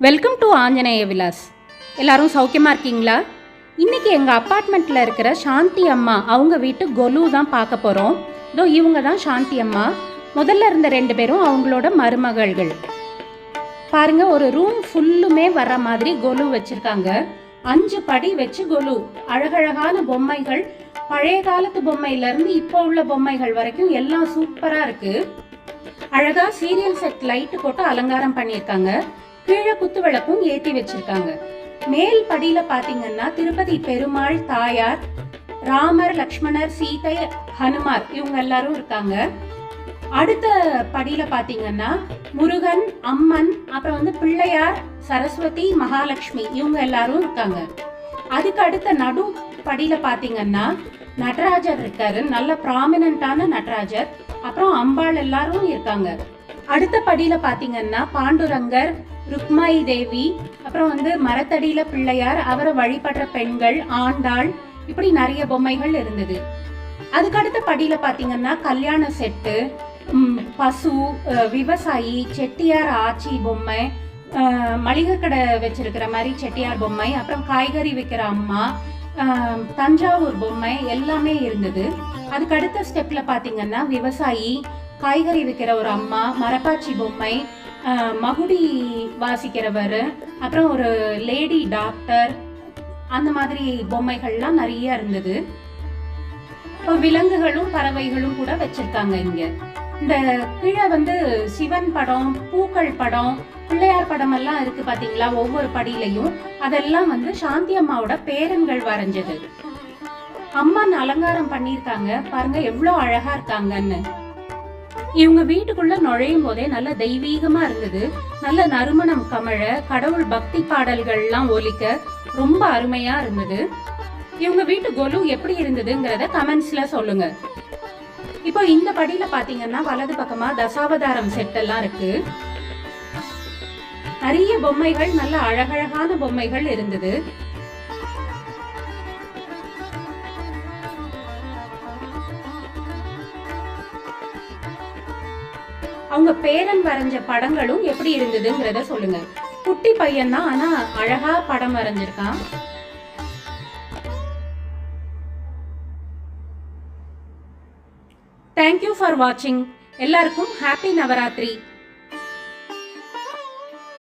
Welcome to Anjaneya Vilas எல்லாரும் சௌக்கியமாக இருக்கீங்களா? இன்றைக்கி எங்கள் அப்பார்ட்மெண்ட்டில் இருக்கிற சாந்தி அம்மா அவங்க வீட்டு கொலு தான் பார்க்க போகிறோம் இதோ இவங்க தான் சாந்தி அம்மா. முதல்ல இருந்த ரெண்டு பேரும் அவங்களோட மருமகள்கள். பாருங்கள் ஒரு ரூம் ஃபுல்லுமே வர்ற மாதிரி கொலு வச்சுருக்காங்க. அஞ்சு படி வச்சு கொலு. அழகழகான பொம்மைகள். பழைய காலத்து பொம்மையிலேருந்து இப்போ உள்ள பொம்மைகள் வரைக்கும் எல்லாம் சூப்பராக இருக்குது அழகாக சீரியல் செட் லைட்டு போட்டு அலங்காரம் பண்ணியிருக்காங்க. கீழே குத்து விளக்கும் ஏத்தி வச்சிருக்காங்க. மேல் படியில பாத்தீங்கன்னா திருப்பதி பெருமாள் தாயார் ராமர் லக்ஷ்மணர் சீதை ஹனுமார் இவங்க எல்லாரும் இருக்காங்க. அடுத்த படியில பாத்தீங்கன்னா முருகன் அம்மன் அப்புறம் வந்து பிள்ளையார் சரஸ்வதி மகாலட்சுமி இவங்க எல்லாரும் இருக்காங்க. அதுக்கு அடுத்த நடு படியில பாத்தீங்கன்னா நடராஜர் இருக்காரு. நல்ல ப்ராமினண்டான நடராஜர். அப்புறம் அம்பாள் எல்லாரும் இருக்காங்க. அடுத்த படியில பாத்தீங்கன்னா பாண்டுரங்கர் ருக்மாயி தேவி அப்புறம் வந்து மரத்தடியில பிள்ளையார் அவரை வழிபடுற பெண்கள் ஆண்டாள் இப்படி நிறைய பொம்மைகள் இருந்தது. அதுக்கு அடுத்த படியில பாத்தீங்கன்னா கல்யாண செட்டு பசு விவசாயி செட்டியார் ஆச்சி பொம்மை மளிகை கடை வச்சிருக்கிற மாதிரி செட்டியார் பொம்மை அப்புறம் காய்கறி விற்கிற அம்மா தஞ்சாவூர் பொம்மை எல்லாமே இருந்தது. அதுக்கு அடுத்த ஸ்டெப்ல பாத்தீங்கன்னா விவசாயி காய்கறி விற்கிற ஒரு அம்மா மரப்பாச்சி பொம்மை மகுடி வாசிக்கிறவர் அப்புறம் ஒரு லேடி டாக்டர் அந்த மாதிரி பொம்மைகள்லாம் நிறைய இருந்தது. இப்போ விலங்குகளும் பறவைகளும் கூட வச்சிருக்காங்க இங்க. இந்த கீழே வந்து சிவன் படம் பூக்கள் படம் பிள்ளையார் படம் எல்லாம் இருக்கு பாத்தீங்களா ஒவ்வொரு படியிலையும். அதெல்லாம் வந்து சாந்தி அம்மாவோட பேரன்கள் வரைஞ்சது. அம்மன் அலங்காரம் பண்ணியிருக்காங்க. பாருங்க எவ்வளோ அழகா இருக்காங்கன்னு. இவங்க வீட்டுக்குள்ள நுழையும் போதே நல்ல தெய்வீகமா இருந்தது. நல்ல நறுமணம் கமழ கடவுள் பக்தி பாடல்கள்லாம் ஒலிக்க ரொம்ப அருமையா இருந்தது. இவங்க வீட்டு கொலு எப்படி இருந்ததுங்கிறத கமெண்ட்ஸ்ல சொல்லுங்க. இப்போ இந்த படியில பாத்தீங்கன்னா வலது பக்கமா தசாவதாரம் செட் எல்லாம் இருக்கு. நிறைய பொம்மைகள் நல்ல அழகழகான பொம்மைகள் இருந்தது. அவங்க பேரன் வரைஞ்ச படங்களும் எப்படி இருந்ததுங்கிறத சொல்லுங்க. குட்டி பையன் தான் ஆனா அழகா படம் வரைஞ்சிருக்கான். தேங்க்யூ ஃபார் வாட்சிங் எல்லாருக்கும் ஹாப்பி நவராத்திரி.